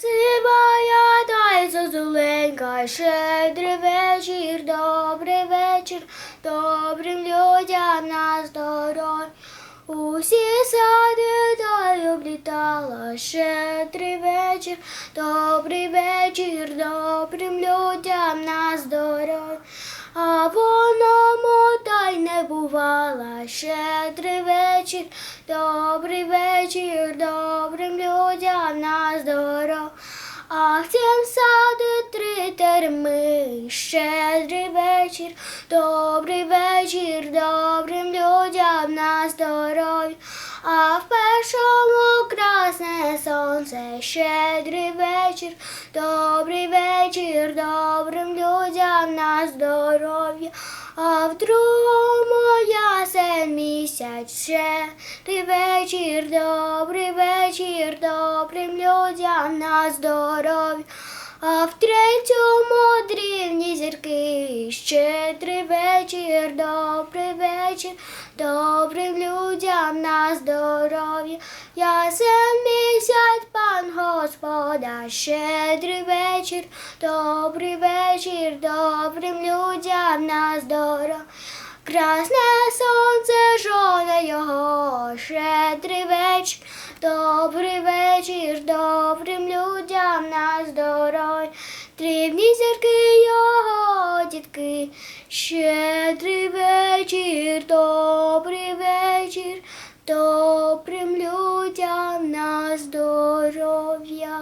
Сивая та й зозуленька, щедрий вечір, добрий вечір, добрим людям на здоров'я. Усі сади та й облітала, щедрий вечір, добрий вечір, добрим людям на здоров'я. А воно мота не бувала, щедрий вечір, добрий вечір, добрим людям. Ах, цим сади три терми, щедрий вечір, добрий вечір, добрим людям на здоров'я. А в першому красне сонце, щедрий вечір, добрий вечір, добрим людям на здоров'я. А в другому ясен місяць, щедрий вечір, добрий вечір, добрим людям на здоров'я. А в третьому дрівні зірки, щедрий вечір, добрий вечір, добрим людям на здоров'я. Ясен місяць, пан Господа, щедрий вечір, добрий вечір, добрим людям на здоров'я. Красне сонце, жона його, щедрий вечір, Добрий вечір, добрим людям на здоров'я, Трібні зірки його дітки, щедрий вечір, добрий вечір, добрим людям на здоров'я.